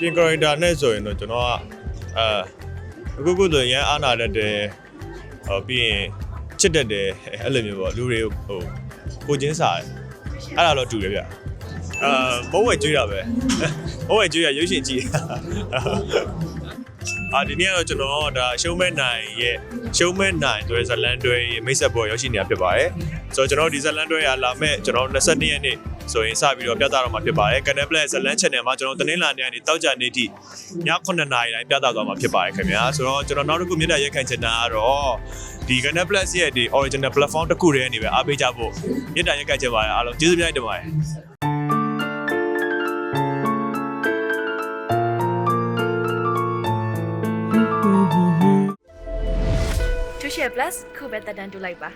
ပြင် character နဲ့ဆိုရင်တော့ကျွန်တော်ကအဲအခုခုဆိုရင်ရမ်းအားနာတတ်တယ်ဟောပြီးရင်ချစ်တတ်တယ်အဲ့လိုမျိုးပေါ့လူတွေကိုဟိုကိုချင်းစားတယ်အဲ့ဒါတော့တူတယ်ဗျအာဘုံဝဲကျွေးတာပဲဘုံဝဲကျွေးရရုပ်ရှင်ကြည့်အာဒီနေ့ကတော့ကျွန်တော်ဒါရှုံးမဲ့နိုင်ရဲ့ရှုံးမဲ့နိုင်ဆိုတဲ့ဇတ်လန်တွဲရဲ့မိတ်ဆက်ပေါ်ရောက်ရှိနေတာဖြစ်ပါတယ်ဆိုတော့ကျွန်တော်ဒီဇတ်လန်တွဲရလာမဲ့ကျွန်တော်22ရက်နေ့ ဆိုရင်စပြီးတော့ပြသတော့မှာဖြစ်ပါတယ် Canon Black ဇလန်း Channel မှာကျွန်တော်တနင်္လာနေ့ကနေတောက်ကြနေ့ထိည9နာရီတိုင်းပြသသွားမှာဖြစ်ပါတယ်ခင်ဗျာဆိုတော့ကျွန်တော်နောက်တစ်ခုမြေတာရက်ခံချင်တာကတော့ဒီ Canon Black ရဲ့ဒီ original platform တစ်ခုတည်းနေပဲအားပေးကြဖို့မြေတာရက်ခံချင်ပါတယ်အားလုံးကျေးဇူးများတင်ပါတယ်ရှယ် plus ခုပဲတက်တန်းတူလိုက်ပါ